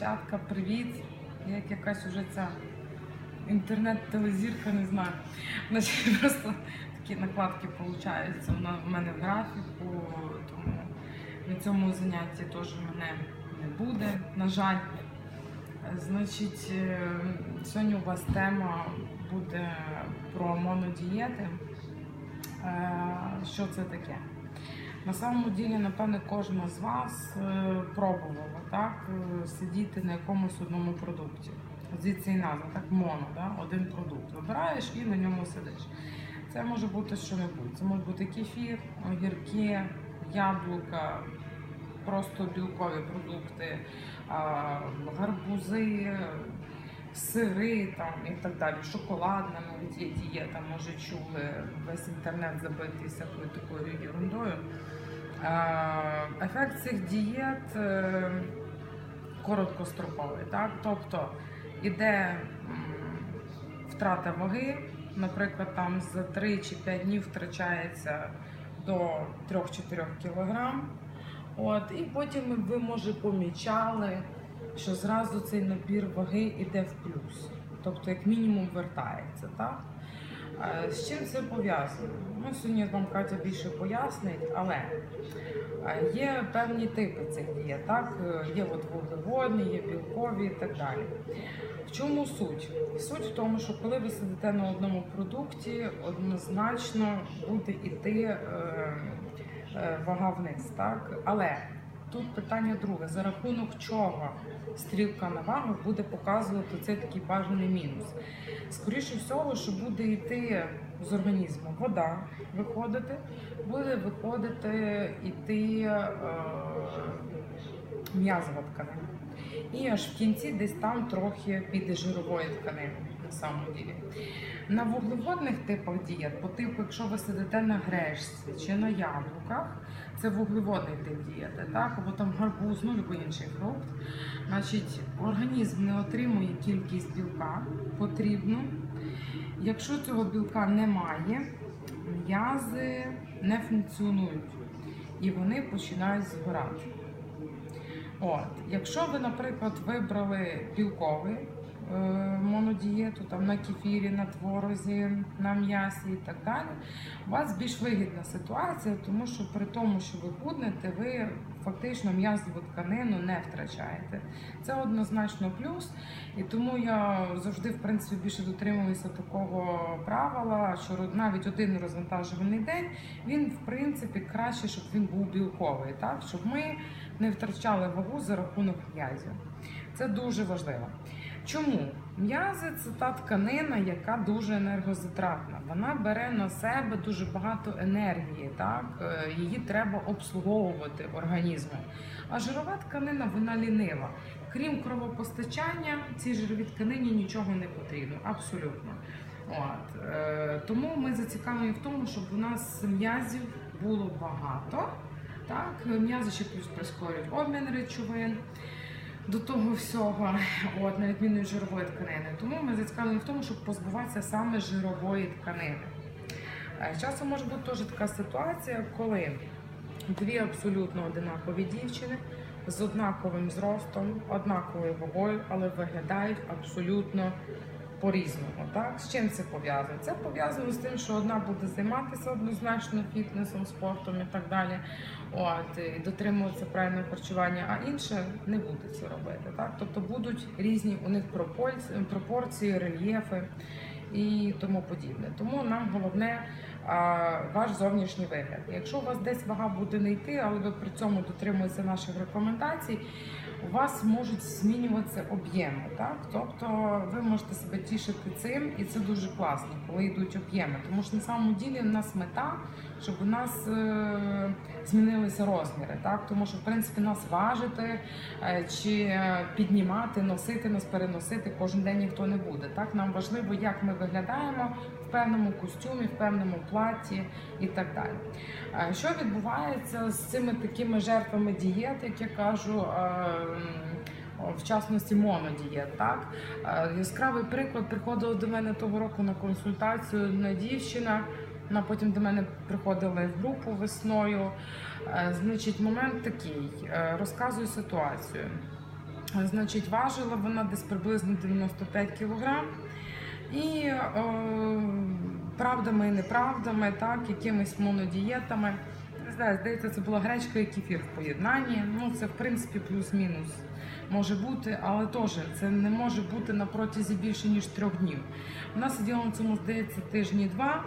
Дівчатка, привіт! Я Як якась уже ця інтернет-телезірка, не знаю. Значить, просто такі накладки получаються у в мене в графіку, тому на цьому занятті теж мене не буде, на жаль. Значить, е, сьогодні у вас тема буде про монодієти. Е, Що це таке? На самому ділі, напевне, кожна з вас е, пробувала так, е, сидіти на якомусь одному продукті. Звідси і назва, так, моно, да? один продукт. Вибираєш і на ньому сидиш. Це може бути що-небудь. Це може бути кефір, огірки, яблука, просто білкові продукти, гарбузи, сири там, і так далі. Шоколадна навіть є дієта, може чули, весь інтернет забитий всякою такою ерундою. Е, Ефект цих дієт е, короткостроковий, так? Тобто іде втрата ваги, наприклад, там за 3 чи 5 днів втрачається до 3-4 кг. От, і потім ви, може, помічали, що зразу цей набір ваги йде в плюс. Тобто, як мінімум, вертається. Так? Е, З чим це пов'язано? Ну, сьогодні вам Катя більше пояснить, але е, є певні типи цих дієт. Так? Е, Є от вуглеводні, є білкові і так далі. В чому суть? Суть в тому, що коли ви сидите на одному продукті, однозначно буде йти вага вниз. Так? Але тут питання друге: за рахунок чого стрілка на вагу буде показувати цей такий бажаний мінус. Скоріше всього, що буде йти з організму вода виходити, буде виходити йти е, м'язова тканина. І аж в кінці десь там трохи піде жирової тканини на самому ділі. На вуглеводних типах дієт, по типу, якщо ви сидите на грешці чи на яблуках, це вуглеводний тип дієти, так? або там гарбуз, ну будь інший фрукт. Значить, організм не отримує кількість білка потрібну. Якщо цього білка немає, м'язи не функціонують і вони починають згорати. От, якщо ви, наприклад, вибрали білковий монодієту, там на кефірі, на творозі, на м'ясі і так далі, у вас більш вигідна ситуація, тому що при тому, що ви худнете, ви фактично м'язову тканину не втрачаєте. Це однозначно плюс. І тому я завжди, в принципі, більше дотримуюся такого правила, що навіть один розвантажуваний день він, в принципі, краще, щоб він був білковий, так? щоб ми не втрачали вагу за рахунок м'язів. Це дуже важливо. Чому? М'язи це та тканина, яка дуже енергозатратна. Вона бере на себе дуже багато енергії, так? Е, її треба обслуговувати організмом. А жирова тканина вона лінива. Крім кровопостачання, цій жировій тканині нічого не потрібно. Абсолютно. От. Е, тому ми зацікавлені в тому, щоб у нас м'язів було багато. Так, м'язи ще плюс прискорюють обмін речовин до того всього, от, на відміну від жирової тканини. Тому ми зацікавлені в тому, щоб позбуватися саме жирової тканини. Е, Часом може бути теж така ситуація, коли дві абсолютно одинакові дівчини з однаковим зростом, однаковою вагою, але виглядають абсолютно по-різному. Так? З чим це пов'язано? Це пов'язано з тим, що одна буде займатися однозначно фітнесом, спортом і так далі, от, і дотримуватися правильного харчування, а інша не буде це робити. Так? Тобто будуть різні у них пропорції, рельєфи і тому подібне. Тому нам головне а, ваш зовнішній вигляд. Якщо у вас десь вага буде не йти, але ви при цьому дотримуєтеся наших рекомендацій, у вас можуть змінюватися об'єми. Так? Тобто ви можете себе тішити цим, і це дуже класно, коли йдуть об'єми. Тому що на самому ділі в нас мета, щоб у нас е, змінилися розміри. Так? Тому що в принципі нас важити е, чи піднімати, носити нас, переносити кожен день ніхто не буде. Так? Нам важливо, як ми виглядаємо в певному костюмі, в певному платі і так далі. Е, Що відбувається з цими такими жертвами дієт, як я кажу? е, В частності монодієт, так Е, яскравий приклад приходила до мене того року на консультацію одна дівчина. Вона потім до мене приходила в групу весною. Значить, момент такий. Розказую ситуацію. Значить, важила вона десь приблизно 95 кг. І е, правдами і неправдами, так, якимись монодієтами. Не знаю, здається, це була гречка і кефір в поєднанні. Ну, це в принципі плюс-мінус може бути, але теж це не може бути на протязі більше ніж трьох днів. Вона сиділа на цьому, здається, тижні два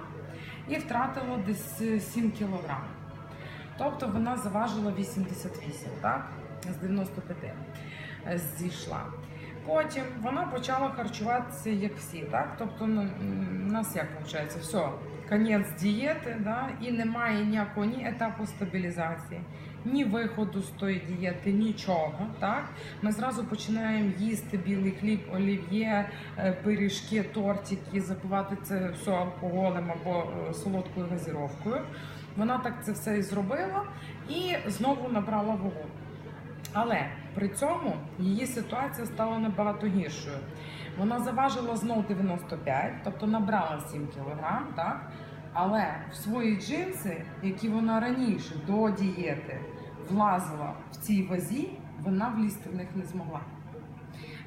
і втратила десь 7 кілограм. Тобто вона заважила 88, так? З 95 е, зійшла. Потім вона почала харчуватися як всі, так? Тобто ну, у нас як виходить, все, конець дієти, да? і немає ніякого ні етапу стабілізації, ні виходу з тої дієти, нічого. Так? Ми зразу починаємо їсти білий хліб, олів'є, е, пиріжки, тортики, запивати це все алкоголем або е, солодкою газіровкою. Вона так це все і зробила і знову набрала вагу. Але при цьому її ситуація стала набагато гіршою. Вона заважила знов 95, тобто набрала 7 кг, так? Але в свої джинси, які вона раніше до дієти влазила в цій вазі, вона влізти в них не змогла.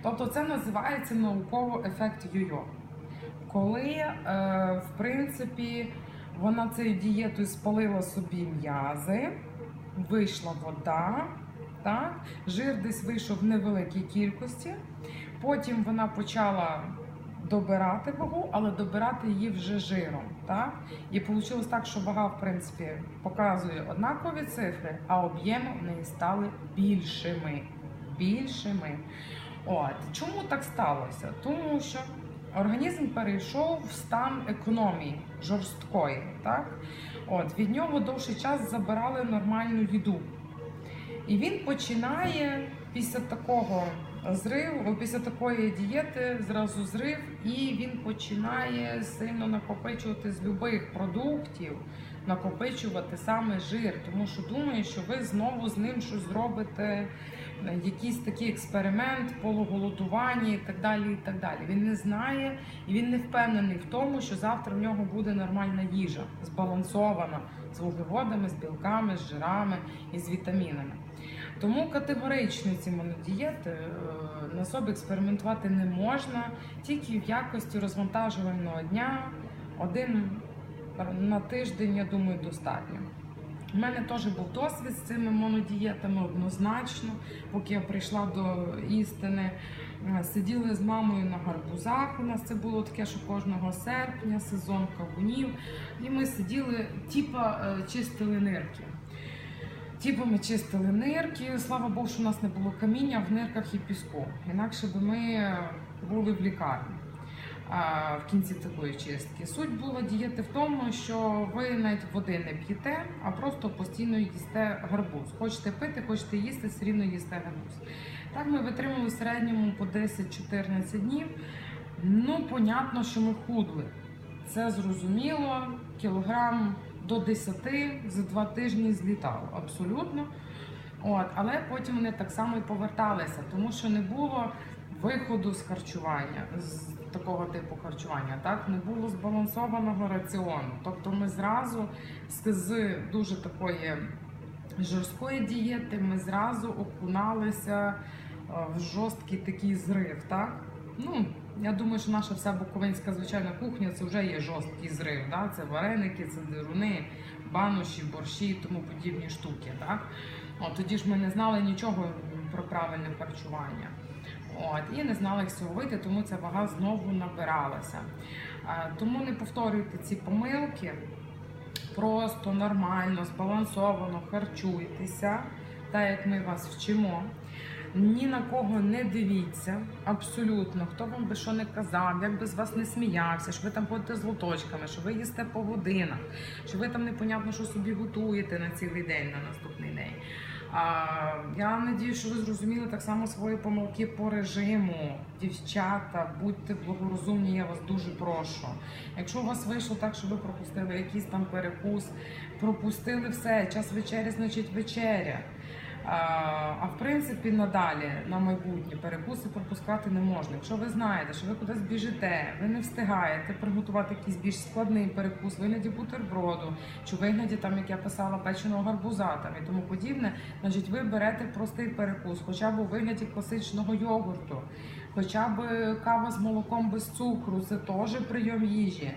Тобто це називається науково ефект йо-йо. Коли, е, в принципі, вона цією дієтою спалила собі м'язи, вийшла вода, так? жир десь вийшов в невеликій кількості. Потім вона почала добирати вагу, але добирати її вже жиром. Так? І вийшло так, що вага, в принципі, показує однакові цифри, а об'єми в неї стали більшими. Більшими. От. Чому так сталося? Тому що організм перейшов в стан економії жорсткої. Так? От, від нього довший час забирали нормальну їду. І він починає після такого зриву, після такої дієти зразу зрив, і він починає сильно накопичувати з будь-яких продуктів, накопичувати саме жир, тому що думає, що ви знову з ним щось зробите, якийсь такий експеримент, полуголодування і так далі. і так далі. Він не знає і він не впевнений в тому, що завтра в нього буде нормальна їжа, збалансована з вуглеводами, з білками, з жирами і з вітамінами. Тому категорично ці монодієти е, на собі експериментувати не можна, тільки в якості розвантажувального дня один на тиждень, я думаю, достатньо. У мене теж був досвід з цими монодієтами однозначно, поки я прийшла до істини. Е, Сиділи з мамою на гарбузах. У нас це було таке, що кожного серпня, сезон кавунів. І ми сиділи, типа е, чистили нирки. Типу ми чистили нирки. Слава Богу, що у нас не було каміння в нирках і піску. Інакше би ми були в лікарні в кінці такої чистки. Суть була дієти в тому, що ви навіть води не п'єте, а просто постійно їсте гарбуз. Хочете пити, хочете їсти, все рівно їсте гарбуз. Так ми витримали в середньому по 10-14 днів. Ну, понятно, що ми худли. Це зрозуміло, кілограм до 10 за два тижні злітало абсолютно. От, але потім вони так само і поверталися, тому що не було виходу з харчування, такого типу харчування. Так не було збалансованого раціону. Тобто ми зразу з, дуже такої жорсткої дієти ми зразу окуналися е, в жорсткий такий зрив. Так? Ну, я думаю, що наша вся буковинська звичайна кухня це вже є жорсткий зрив. Да? Це вареники, це дируни, бануші, борщі і тому подібні штуки. Так? От, тоді ж ми не знали нічого про правильне харчування. От, і не знали, як з цього вийти, тому ця вага знову набиралася. Тому не повторюйте ці помилки. Просто нормально, збалансовано харчуйтеся, так як ми вас вчимо. Ні на кого не дивіться, абсолютно, хто вам би що не казав, як би з вас не сміявся, що ви там ходите з лоточками, що ви їсте по годинах, що ви там непонятно, що собі готуєте на цілий день, на наступний день. Я надію, що ви зрозуміли так само свої помилки по режиму. Дівчата, будьте благорозумні, я вас дуже прошу. Якщо у вас вийшло так, що ви пропустили якийсь там перекус, пропустили все, час вечері, значить вечеря. А, в принципі, надалі на майбутнє перекуси пропускати не можна. Якщо ви знаєте, що ви кудись біжите, ви не встигаєте приготувати якийсь більш складний перекус вигляді бутерброду, чи вигляді, там, як я писала, печеного гарбуза там, і тому подібне, значить ви берете простий перекус, хоча б у вигляді класичного йогурту, хоча б кава з молоком без цукру, це теж прийом їжі.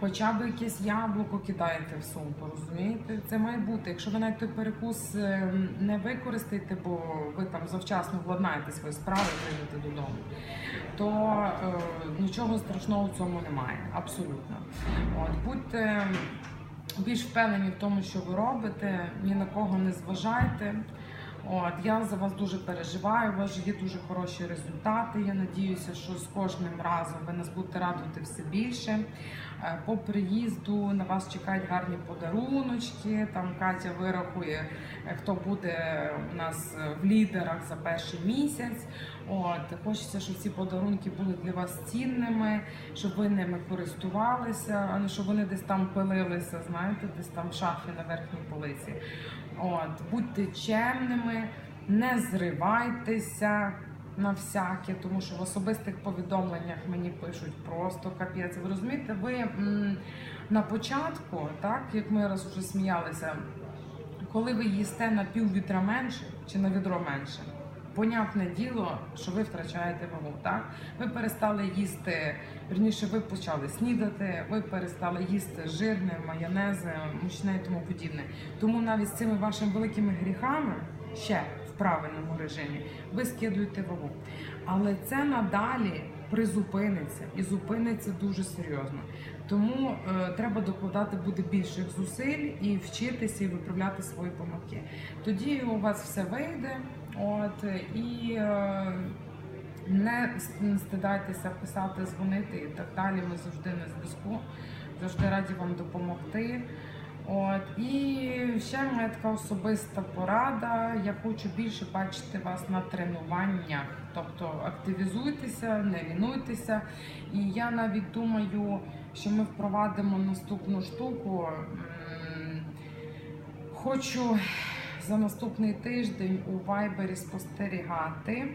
Хоча б якесь яблуко кидаєте в сумку, розумієте? Це має бути. Якщо ви навіть той перекус е, не використаєте, бо ви там завчасно владнаєте свої справи прийдете додому, то е, нічого страшного в цьому немає. Абсолютно. От будьте більш впевнені в тому, що ви робите, ні на кого не зважайте. От я за вас дуже переживаю. У вас є дуже хороші результати. Я надіюся, що з кожним разом ви нас будете радувати все більше. Е, По приїзду на вас чекають гарні подаруночки. Там Катя вирахує, е, хто буде у нас е, в лідерах за перший місяць. От хочеться, щоб ці подарунки були для вас цінними, щоб ви ними користувалися, а не щоб вони десь там пилилися, знаєте, десь там в шафі на верхній полиці. От, будьте чемними, не зривайтеся на всяке, тому що в особистих повідомленнях мені пишуть просто капець. Ви розумієте, ви м, на початку, так як ми раз уже сміялися, коли ви їсте на пів відра менше чи на відро менше. Понятне діло, що ви втрачаєте вагу. Так ви перестали їсти, верніше, ви почали снідати, ви перестали їсти жирне, майонези, мучне і тому подібне. Тому навіть з цими вашими великими гріхами ще в правильному режимі ви скидуєте вагу. Але це надалі призупиниться і зупиниться дуже серйозно. Тому е, треба докладати буде більших зусиль і вчитися і виправляти свої помилки. Тоді у вас все вийде. От і е, не стидайтеся писати, дзвонити і так далі. Ми завжди на зв'язку, завжди раді вам допомогти. От і ще моя така особиста порада. Я хочу більше бачити вас на тренуваннях. Тобто активізуйтеся, не лінуйтеся. І я навіть думаю, що ми впровадимо наступну штуку. Хочу за наступний тиждень у Вайбері спостерігати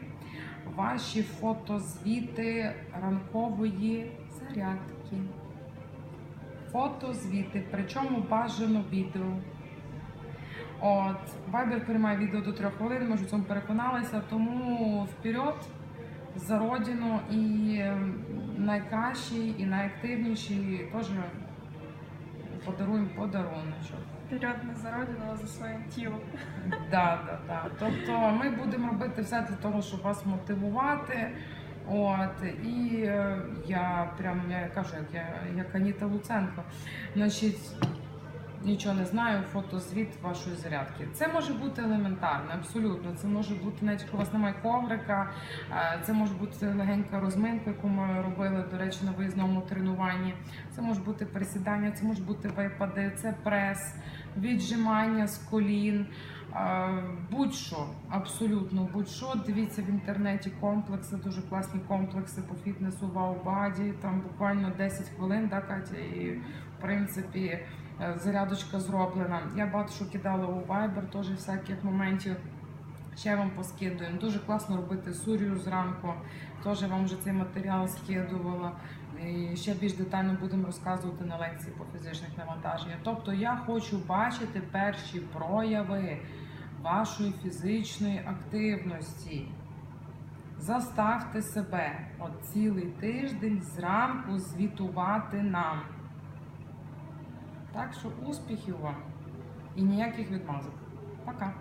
ваші фотозвіти ранкової зарядки. Фотозвіти, причому бажано відео. От, Viber приймає відео до 3 хвилин, ми ж у цьому переконалися, тому вперед за родину і ем, найкращі, і найактивніші теж подаруємо подаруночок. Вперед не за родину, а за своїм тілом. Да, да, да. Тобто ми будемо робити все для того, щоб вас мотивувати. От і е, я прям я кажу, як я як Аніта Луценко. Значить, нічого не знаю, фотозвіт вашої зарядки. Це може бути елементарно, абсолютно. Це може бути, навіть у вас немає коврика, е, це може бути легенька розминка, яку ми робили, до речі, на виїзному тренуванні. Це може бути присідання, це може бути випади, це прес, віджимання з колін. Е, Будь-що, абсолютно будь-що. Дивіться в інтернеті комплекси, дуже класні комплекси по фітнесу Вау-Баді. Там буквально 10 хвилин, да, Катя, і в принципі зарядочка зроблена. Я багато що кидала у Viber, теж всяких моментів. Ще вам поскидуємо. Дуже класно робити сурію зранку. Теж вам вже цей матеріал скидувала. І ще більш детально будемо розказувати на лекції по фізичних навантаженнях. Тобто я хочу бачити перші прояви вашої фізичної активності. Заставте себе от цілий тиждень зранку звітувати нам. Так що успіхів вам і ніяких відмазок. Пока!